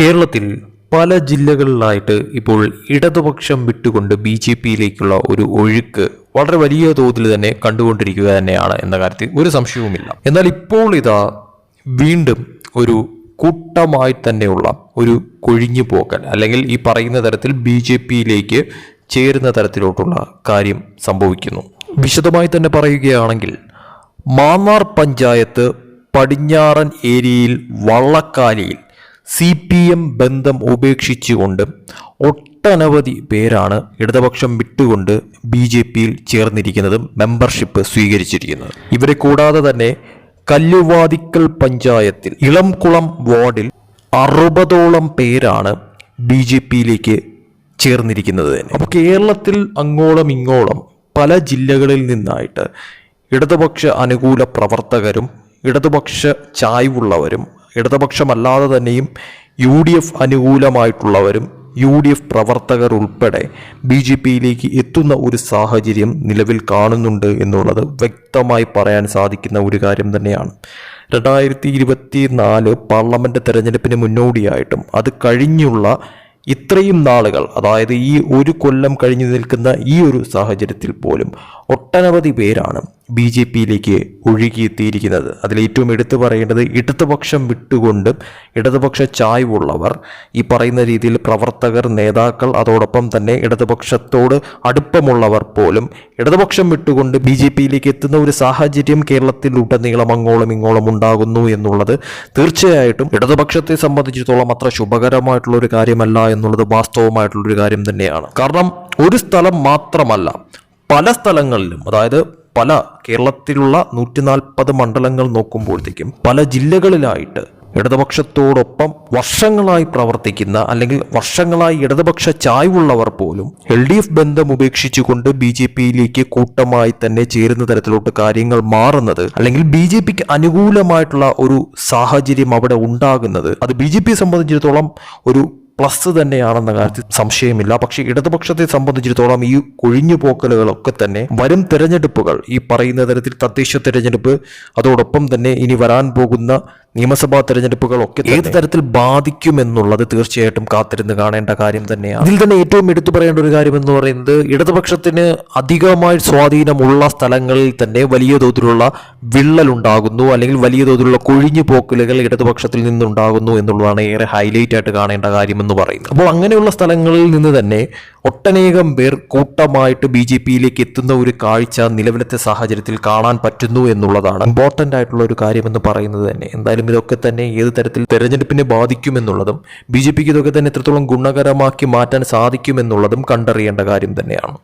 കേരളത്തിൽ പല ജില്ലകളിലായിട്ട് ഇപ്പോൾ ഇടതുപക്ഷം വിട്ടുകൊണ്ട് ബി ജെ പിയിലേക്കുള്ള ഒരു ഒഴുക്ക് വളരെ വലിയ തോതിൽ തന്നെ കണ്ടുകൊണ്ടിരിക്കുക തന്നെയാണ് എന്ന കാര്യത്തിൽ ഒരു സംശയവുമില്ല. എന്നാൽ ഇപ്പോൾ ഇതാ വീണ്ടും ഒരു കൂട്ടമായി തന്നെയുള്ള ഒരു കൊഴിഞ്ഞു പോക്കൽ അല്ലെങ്കിൽ ഈ പറയുന്ന തരത്തിൽ ബി ജെ പിയിലേക്ക് ചേരുന്ന തരത്തിലോട്ടുള്ള കാര്യം സംഭവിക്കുന്നു. വിശദമായി തന്നെ പറയുകയാണെങ്കിൽ മാന്നാർ പഞ്ചായത്ത് പടിഞ്ഞാറൻ ഏരിയയിൽ വള്ളക്കാലിയിൽ സി പി എം ബന്ധം ഉപേക്ഷിച്ചുകൊണ്ട് ഒട്ടനവധി പേരാണ് ഇടതുപക്ഷം വിട്ടുകൊണ്ട് ബി ജെ പിയിൽ ചേർന്നിരിക്കുന്നതും മെമ്പർഷിപ്പ് സ്വീകരിച്ചിരിക്കുന്നത്. ഇവരെ കൂടാതെ തന്നെ കല്ലുവാതിക്കൽ പഞ്ചായത്തിൽ ഇളംകുളം വാർഡിൽ അറുപതോളം പേരാണ് ബി ജെ പിയിലേക്ക് ചേർന്നിരിക്കുന്നത് തന്നെ. അപ്പോൾ കേരളത്തിൽ അങ്ങോളം ഇങ്ങോളം പല ജില്ലകളിൽ നിന്നായിട്ട് ഇടതുപക്ഷ അനുകൂല പ്രവർത്തകരും ഇടതുപക്ഷ ചായ്വുള്ളവരും ഇടതുപക്ഷമല്ലാതെ തന്നെയും യു ഡി എഫ് അനുകൂലമായിട്ടുള്ളവരും യു ഡി എഫ് പ്രവർത്തകർ ഉൾപ്പെടെ ബി ജെ പിയിലേക്ക് എത്തുന്ന ഒരു സാഹചര്യം നിലവിൽ കാണുന്നുണ്ട് എന്നുള്ളത് വ്യക്തമായി പറയാൻ സാധിക്കുന്ന ഒരു കാര്യം തന്നെയാണ്. രണ്ടായിരത്തി ഇരുപത്തി നാല് പാർലമെന്റ് തെരഞ്ഞെടുപ്പിന് മുന്നോടിയായിട്ടും അത് കഴിഞ്ഞുള്ള ഇത്രയും നാളുകൾ അതായത് ഈ ഒരു കൊല്ലം കഴിഞ്ഞു നിൽക്കുന്ന ഈ ഒരു സാഹചര്യത്തിൽ പോലും ഒട്ടനവധി പേരാണ് ബി ജെ പിയിലേക്ക് ഒഴുകിയെത്തിയിരിക്കുന്നത്. അതിലേറ്റവും എടുത്തു പറയേണ്ടത് ഇടതുപക്ഷം വിട്ടുകൊണ്ട് ഇടതുപക്ഷ ചായ്വുള്ളവർ ഈ പറയുന്ന രീതിയിൽ പ്രവർത്തകർ നേതാക്കൾ അതോടൊപ്പം തന്നെ ഇടതുപക്ഷത്തോട് അടുപ്പമുള്ളവർ പോലും ഇടതുപക്ഷം വിട്ടുകൊണ്ട് ബി ജെ പിയിലേക്ക് എത്തുന്ന ഒരു സാഹചര്യം കേരളത്തിൽ ഉടനീളം അങ്ങോളം ഇങ്ങോളം ഉണ്ടാകുന്നു എന്നുള്ളത് തീർച്ചയായിട്ടും ഇടതുപക്ഷത്തെ സംബന്ധിച്ചിടത്തോളം അത്ര ശുഭകരമായിട്ടുള്ള ഒരു കാര്യമല്ല എന്നുള്ളത് വാസ്തവമായിട്ടുള്ള ഒരു കാര്യം തന്നെയാണ്. കാരണം ഒരു സ്ഥലം മാത്രമല്ല പല സ്ഥലങ്ങളിലും അതായത് പല കേരളത്തിലുള്ള നൂറ്റി നാൽപ്പത് മണ്ഡലങ്ങൾ നോക്കുമ്പോഴത്തേക്കും പല ജില്ലകളിലായിട്ട് ഇടതുപക്ഷത്തോടൊപ്പം വർഷങ്ങളായി പ്രവർത്തിക്കുന്ന അല്ലെങ്കിൽ വർഷങ്ങളായി ഇടതുപക്ഷ ചായ്വുള്ളവർ പോലും എൽ ഡി എഫ് ബന്ധം ഉപേക്ഷിച്ചുകൊണ്ട് ബി ജെ പിയിലേക്ക് കൂട്ടമായി തന്നെ ചേരുന്ന തരത്തിലോട്ട് കാര്യങ്ങൾ മാറുന്നത് അല്ലെങ്കിൽ ബി ജെ പിക്ക് അനുകൂലമായിട്ടുള്ള ഒരു സാഹചര്യം അവിടെ ഉണ്ടാകുന്നത് അത് ബി ജെ പിയെ സംബന്ധിച്ചിടത്തോളം ഒരു പ്ലസ് തന്നെയാണെന്ന കാര്യത്തിൽ സംശയമില്ല. പക്ഷേ ഇടതുപക്ഷത്തെ സംബന്ധിച്ചിടത്തോളം ഈ കൊഴിഞ്ഞു പോക്കലുകളൊക്കെ തന്നെ വരും തെരഞ്ഞെടുപ്പുകൾ. ഈ പറയുന്ന തരത്തിൽ തദ്ദേശ തെരഞ്ഞെടുപ്പ് അതോടൊപ്പം തന്നെ ഇനി വരാൻ പോകുന്ന നിയമസഭാ തെരഞ്ഞെടുപ്പുകളൊക്കെ ഏത് തരത്തിൽ ബാധിക്കുമെന്നുള്ളത് തീർച്ചയായിട്ടും കാത്തിരുന്ന് കാണേണ്ട കാര്യം തന്നെയാണ്. ഇതിൽ തന്നെ ഏറ്റവും എടുത്തു പറയേണ്ട ഒരു കാര്യം എന്ന് പറയുന്നത് ഇടതുപക്ഷത്തിന് അധികമായി സ്വാധീനമുള്ള സ്ഥലങ്ങളിൽ തന്നെ വലിയ തോതിലുള്ള വിള്ളലുണ്ടാകുന്നു അല്ലെങ്കിൽ വലിയ തോതിലുള്ള കൊഴിഞ്ഞു പോക്കലുകൾ ഇടതുപക്ഷത്തിൽ നിന്നുണ്ടാകുന്നു എന്നുള്ളതാണ് ഏറെ ഹൈലൈറ്റ് ആയിട്ട് കാണേണ്ട കാര്യം എന്ന് പറയുന്നത്. അപ്പോൾ അങ്ങനെയുള്ള സ്ഥലങ്ങളിൽ നിന്ന് തന്നെ ഒട്ടനേകം പേർ കൂട്ടമായിട്ട് ബി ജെ പിയിലേക്ക് എത്തുന്ന ഒരു കാഴ്ച നിലവിലത്തെ സാഹചര്യത്തിൽ കാണാൻ പറ്റുന്നു എന്നുള്ളതാണ്. ഇമ്പോർട്ടന്റ് ആയിട്ടുള്ള ഒരു കാര്യമെന്ന് പറയുന്നത് തന്നെ. എന്തായാലും ഇതൊക്കെ തന്നെ ഏത് തരത്തിൽ തെരഞ്ഞെടുപ്പിനെ ബാധിക്കുമെന്നുള്ളതും ബി ജെ പിക്ക് ഇതൊക്കെ തന്നെ എത്രത്തോളം ഗുണകരമാക്കി മാറ്റാൻ സാധിക്കുമെന്നുള്ളതും കണ്ടറിയേണ്ട കാര്യം തന്നെയാണ്.